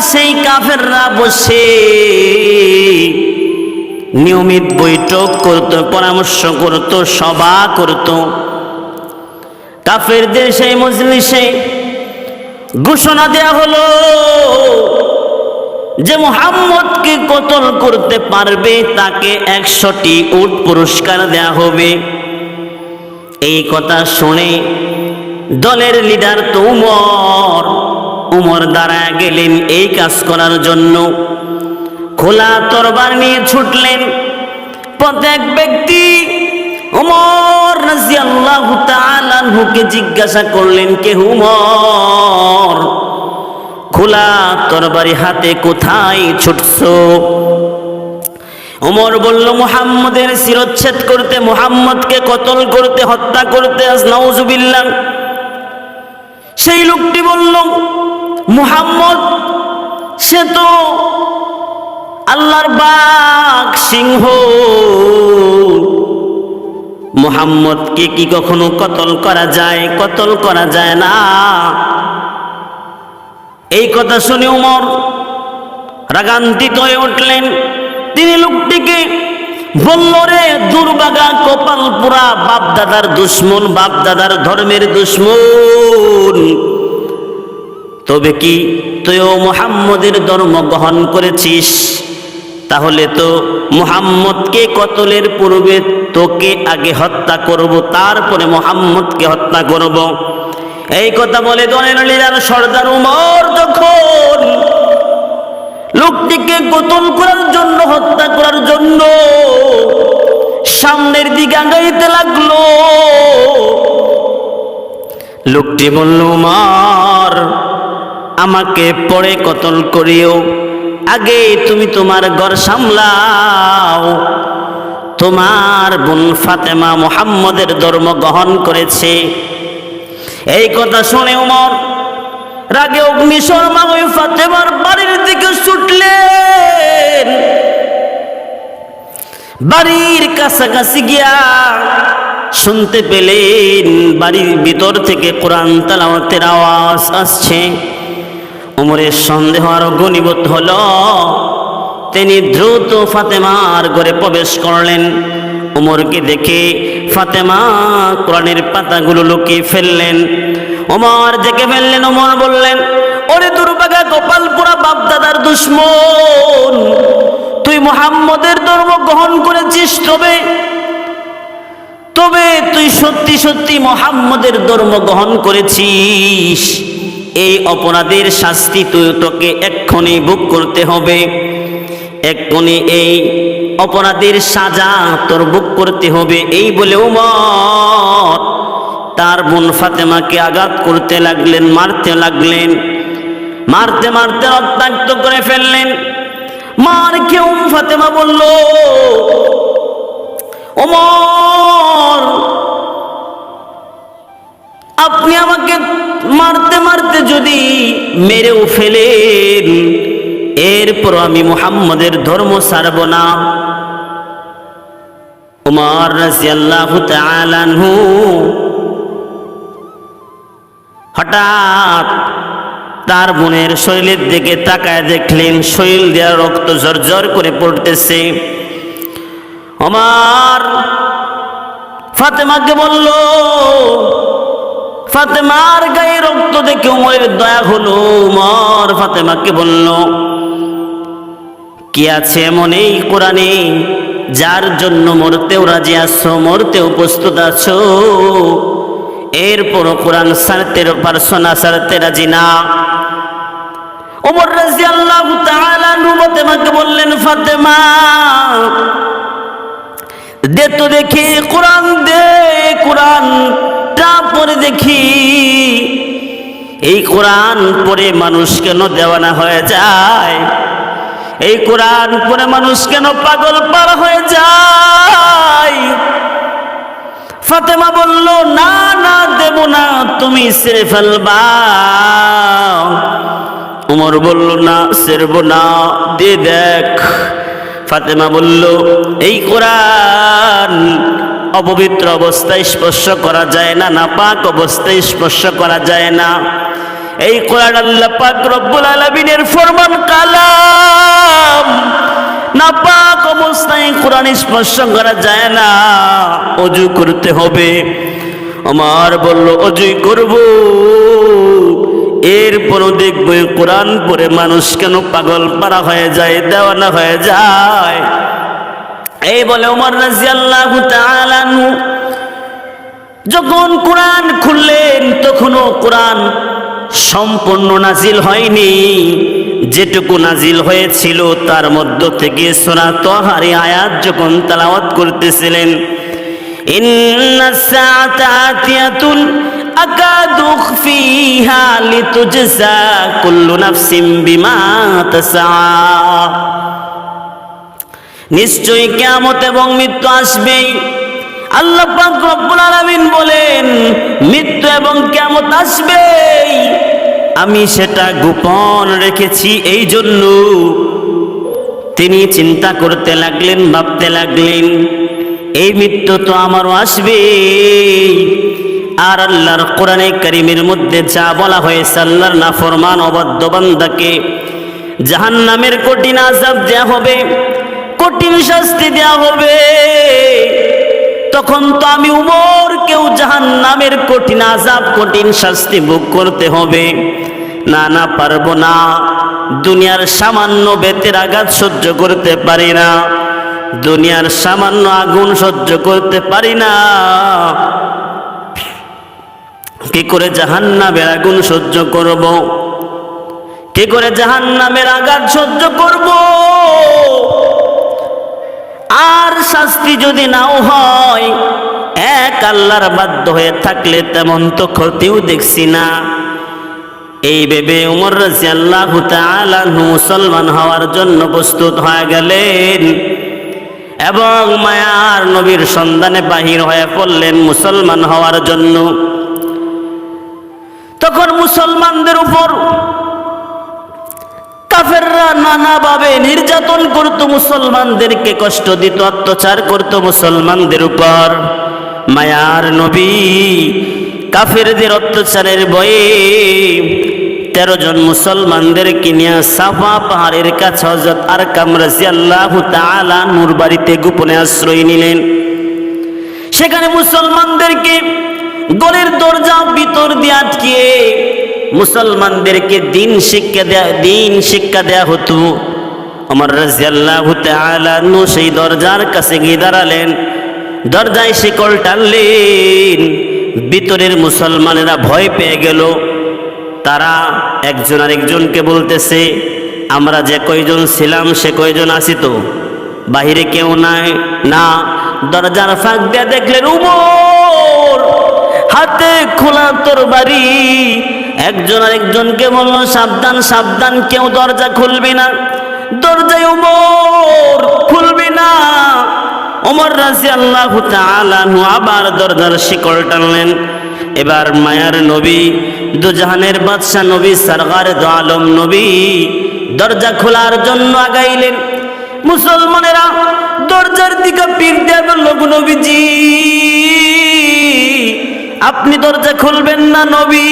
সেই কাফেররা বসে নিয়মিত বৈঠক করত, পরামর্শ করত, সভা করত। কাফেরদের সেই মজলিসে ঘোষণা দেয়া হলো যে মুহাম্মদকে কতল করতে পারবে তাকে একশোটি উট পুরস্কার দেয়া হবে। এই কথা শুনে দলের লিডার তো উমর উমর দ্বারা গেলেন এই কাজ করার জন্য। খোলা তরবার নিয়ে ছুটলেন। প্রত্যেক ব্যক্তি উমর রাজিয়াল্লাহু তাআলা আনহুকে জিজ্ঞাসা করলেন, কে উমর? খোলা তরবারি হাতে কোথায় ছুটছো? ওমর বলল, মুহাম্মদের শিরচ্ছেদ করতে, মুহাম্মদকে কতল করতে, হত্যা করতে, আজ নাউজুবিল্লাহ। সেই লোকটি বলল মুহাম্মদ, সে তো আল্লাহর বাঘ সিংহ। মুহাম্মদকে কি কখনো কতল করা যায়, কতল করা যায় না? এই কথা শুনে উমর রাগান্বিত হয়ে উঠলেন। তিনি লোকটিকে বলল, রে দুর্বাগা কপাল পুরা বাপ দাদার দুশ্মন বাপ দাদার ধর্মের দুশ্মন। তবে কি তুইও মুহাম্মদের ধর্ম গ্রহণ করেছিস? তাহলে তো মুহাম্মদকে কতলের পূর্বে তোকে আগে হত্যা করব, তারপরে মুহাম্মদকে হত্যা করব। এই কথা বলে দলের সর্দার উমর তখন লোকটিকে কতল করার জন্য, হত্যা করার জন্য সামনের দিকে আগাইতে লাগল, লোকটি বলল, উমর আমাকে পরে কতল করিও। আগে তুমি তোমার ঘর সামলাও। তোমার বোন ফাতেমা মোহাম্মদের ধর্ম গ্রহণ করেছে। এই কথা শুনে উমর রাগে অগ্নিশর্মা ওই ফাতেমার বাড়ির দিকে ছুটলেন। বাড়ির কাছাকাছি গিয়া শুনতে পেলেন, বাড়ির ভিতর থেকে কোরআন তালাওয়াতের আওয়াজ আসছে। উমরের সন্দেহ আরও গণিবত হল। তিনি দ্রুত ফাতেমার ঘরে প্রবেশ করলেন। উমরকে দেখে ফাতেমা কোরআনের পাতাগুলো লুকিয়ে ফেললেন। ওমর দেখে ফেললেন, ওমর বললেন, ওরে দুর্বাগা গোপালপুরা বাপদাদার দুশ্মন, তুই মুহাম্মদের ধর্ম গ্রহণ করেছিস তবে? তবে তুই সত্যি সত্যি মোহাম্মদের ধর্ম গ্রহণ করেছিস। এই অপরাধের শাস্তি তুই তোকে এক্ষুনি ভোগ করতে হবে। এক্ষুনি এই অপরাধের সাজা তোর ভোগ করতে হবে। এই বলে উমর তার বোন ফাতেমাকে আঘাত করতে লাগলেন, মারতে লাগলেন। মারতে মারতে রক্তাক্ত করে ফেললেন। মার কেউ ফাতেমা বলল ওমর আপনি আমাকে মেরেও ফেলেন। এরপর আমি মুহাম্মদের ধর্ম ছাড়ব না। উমর রাজিয়াল্লাহু তাআলা আনহু হঠাৎ তার বোনের শরীরের দিকে তাকায় দেখলেন, শরীর দেওয়ার রক্ত ঝরঝর করে পড়তেছে। আমার ফাতেমাকে বলল ফাতেমার গায়ে রক্ত দেখে উমরের দয়া হলো, উমর ফাতেমাকে বলল, কি আছে এমন এই কোরআনে যার জন্য মরতেও রাজি আছো, মরতেও প্রস্তুত আছো? এরপরও কোরআন সারতে পারছ না সারতে রাজি না? ওমর রাজি আল্লাহ ফাতেমাকে বললেন, ফাতেমা, দে তো দেখি, কোরআন দে, কোরআন পরে দেখি। এই কোরআন পরে মানুষ কেন দেওয়ানা হয়ে যায়? এই কোরআন পরে মানুষ কেন পাগল পার হয়ে যায়? ফাতেমা বলল, না না, দেব না, তুমি সেরে ফেলবা। উমর বলল, না, সেরব না দে দেখ। ফাতেমা বলল, এই কোরআন অপবিত্র অবস্থায় স্পর্শ করা যায় না, নাপাক অবস্থায় স্পর্শ করা যায় না। এই কোরআন আল্লাহ পাক রব্বুল আলামিনের ফরমান কালাম। না পাক অবস্থায় কোরআন স্পর্শ করা যায় না। অজু করতে হবে। আমার বলল, অজুই করব। এরপরও দেখব কোরআন পরে মানুষ কেন পাগল পারা হয়ে যায়, দেওয়ানা হয়ে যায়। এই বলে উমর রাজিয়াল্লাহু তাআলা যখন কোরআন খুললেন, তখনও কোরআন সম্পূর্ণ নাজিল হয়নি। যেটুকু নাজিল হয়েছিল, তার মধ্য থেকে সোনা তহারি আয়াত যখন তালাওয়াত করতেছিলেন নিশ্চয়ই কিয়ামত এবং মৃত্যু আসবেই। আল্লাহ পাক রব্বুল বলেন, মৃত্যু এবং কিয়ামত আসবে আমি সেটা গোপন রেখেছি এই জন্য। তিনি চিন্তা করতে লাগলেন, ভাবতে লাগলেন, এই মৃত্যু তো আমারও আসবে আর আল্লাহর কোরআনে কারিমের মধ্যে যা বলা হয়েছে, আল্লাহর নাফরমান অবাধ্য বান্দাকে জাহান্নামের কঠিন আজাব দেয়া হবে, কঠিন শাস্তি দেয়া হবে। তখন তো আমি উমর কেউ জাহান নামের কঠিন আজাব কঠিন শাস্তি ভোগ করতে হবে। না না, পারব না। দুনিয়ার সামান্য বেতের আঘাত সহ্য করতে পারি না। দুনিয়ার সামান্য আগুন সহ্য করতে পারি না। কি করে জাহান নামের আগুন সহ্য করব? কি করে জাহান নামের আঘাত সহ্য করব? আর শাস্তি যদি নাও হয়, এক আল্লাহর বাধ্য হয়ে থাকলে তেমন তো ক্ষতিও দেখছি না। এই ভেবে উমর রাজি আল্লাহ মুসলমান হওয়ার জন্য প্রস্তুত হয়ে গেলেন এবং মায়ার নবীর সন্ধানে বাহির হয়ে পড়লেন মুসলমান হওয়ার জন্য। তখন মুসলমানদের উপর কাফেররা নানাভাবে নির্যাতন করত মুসলমানদেরকে কষ্ট দিত, অত্যাচার করত মুসলমানদের উপর। মায়ার নবী কাফেরদের অত্যাচারের বয়ে তেরো জন মুসলমানদের কিনিয়া সাফা পাহাড়ের কাছে হজরত আর কামরাজি আল্লাহ তালা নূর বাড়িতে গোপনে আশ্রয় নিলেন। সেখানে মুসলমানদেরকে গলের দরজা ভিতর দিয়ে আটকিয়ে মুসলমানদেরকে দিন শিক্ষা দেয়া, দিন শিক্ষা দেয়া হতো। আমার রাজিয়াল্লাহু তাআলা নু সেই দরজার কাছে গিয়ে দাঁড়ালেন। দরজায় শিকল টানলেন। ভিতরের মুসলমানেরা ভয় পেয়ে গেল। তারা একজন আরেকজনকে বলতেছে, আমরা যে কয়জন ছিলাম, সে কয়জন আছি তো? বাহিরে কেউ নাই? না। দরজার ফাঁক দিয়ে দেখলেন উমর হাতে খোলা তোর বাড়ি। একজন আরেকজনকে বলল, সাবধান সাবধান, কেউ দরজা খুলবি না। দরজায় উমর খুলবি না। ওমর রাজি আল্লাহ আবার দরজার শিকল টানলেন। এবার মায়ার নবী, দুজাহানের বাদশাহ নবী সরকার দো আলম নবী দরজা খোলার জন্য আগাইলেন। মুসলমানেরা দরজার দিকে পিক দিয়ে নবীজি, আপনি দরজা খুলবেন না নবী।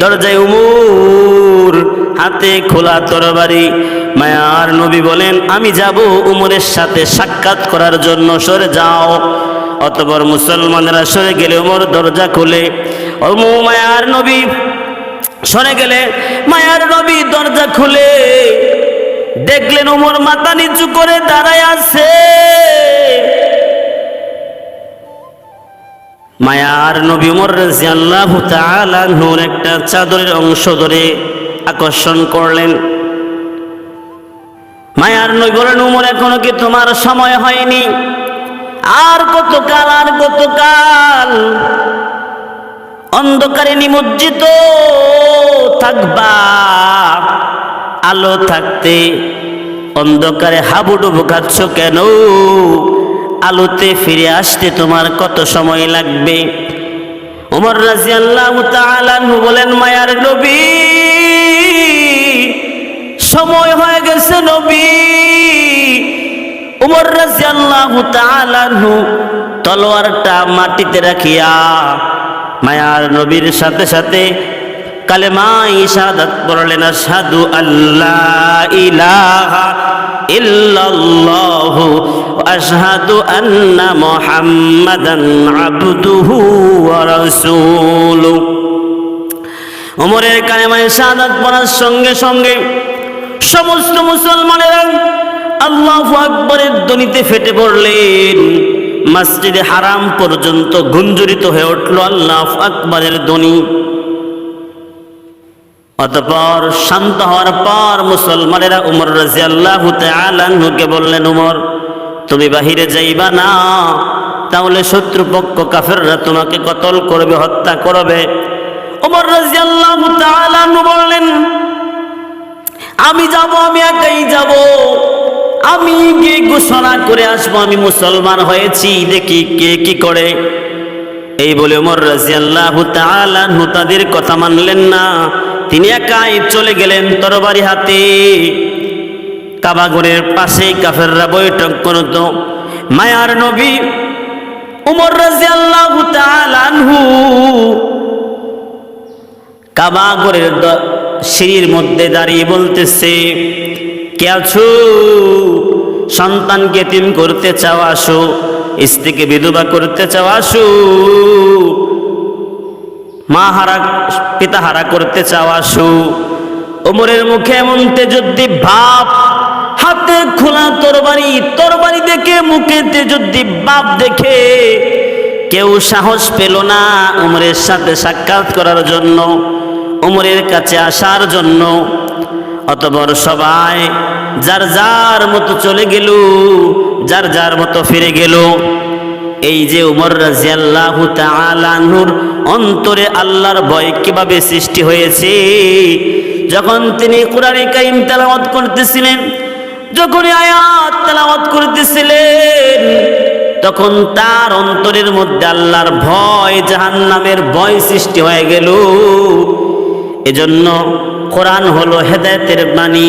দরজায় উমর, হাতে খোলা তরবারি। মায়ার নবী বলেন, আমি যাব উমরের সাথে সাক্ষাৎ করার জন্য, সরে যাও। অতপর মুসলমানেরা সরে গেলে উমর দরজা খুলে। অমু মায়ার নবী সরে গেলে, মায়ার নবী দরজা খুলে। দেখলেন উমর মাথা নিচু করে দাঁড়ায় আছে। মায়ার নবী উমর রাজিয়াল্লাহু তাআলা নূর একটা চাদরের অংশ ধরে আকর্ষণ করলেন। মায়ার নবী বলেন, উমর, এখনও কি তোমার সময় হয়নি? আর কতকাল আর কতকাল অন্ধকারে নিমজ্জিত থাকবা, আলো থাকতে অন্ধকারে হাবুডুবু খাচ্ছ কেন? আলোতে ফিরে আসতে তোমার কত সময় লাগবে? ওমর রাজি আল্লাহ বলেন, মায়ার নবী, সময় হয়ে গেছে নবী। উমর রাজি আল্লাহ তলোয়ারটা মাটিতে রাখিয়া মায়ার নবীর সাথে সাথে কালেমা ইশাদাত পড়লেন সাধু আল্লাহ ইলাহা ইল্লাল্লাহু আশহাদু আন্না মুহাম্মাদান আবদুহু ওয়া রাসূলুহু কালেমায় শাহাদাত পড়ার সঙ্গে সঙ্গে সমস্ত মুসলমানেরা আল্লাহু আকবরের ধ্বনিতে ফেটে পড়লেন। মসজিদে হারাম পর্যন্ত গুঞ্জরিত হয়ে উঠল আল্লাহ আকবরের ধ্বনি। অতপর শান্ত হওয়ার পর মুসলমানেরা উমর রাজি আল্লাহ বললেন, উমর, তুমি বাহিরে যাইবা না। তাহলে শত্রুপক্ষ কাফেররা তোমাকে কতল করবে, হত্যা করবে? উমর রাজি আল্লাহ বললেন, আমি যাব, আমি একাই যাব। আমি গিয়ে ঘোষণা করে আসব, আমি মুসলমান হয়েছি। দেখি কে কি করে। এই বলে উমর রাজি আল্লাহ তাদের কথা মানলেন না। তিনি একাই চলে গেলেন তরবারি হাতে। কাবাগরের পাশে কাফেররা বৈঠক করত। মায়ার নবী উমর রাজি আল্লাহ আনহু কাবাগরের সিঁড়ির মধ্যে দাঁড়িয়ে বলতেছে, কে আছো? সন্তানকে তিম করতে চাও, আসো। স্ত্রীকে বিধবা করতে চাও, আসো। মা হারা, পিতা হারা করতে চাওয়া আসো ওমরের মুখে এমন তেজদ্দীপ ভাব, হাতে খোলা তরবারি তরবারি দেখে মুখে তেজদ্দীপ ভাব দেখে কেউ সাহস পেল না উমরের সাথে সাক্ষাৎ করার জন্য উমরের কাছে আসার জন্য। অতবর সবাই যার যার মতো চলে গেল, যার যার মতো ফিরে গেল। এই যে উমর রাজিয়াল্লাহু তাআলাহুর অন্তরে আল্লাহর ভয় কীভাবে সৃষ্টি হয়েছে? যখন তিনি কোরআনে কারিম তেলাওয়াত করতেছিলেন যখন আয়াত তেলাওয়াত করতেছিলেন, তখন তার অন্তরের মধ্যে আল্লাহর ভয়, জাহান্নামের ভয় সৃষ্টি হয়ে গেল। এজন্য কোরআন হলো হেদায়েতের বাণী।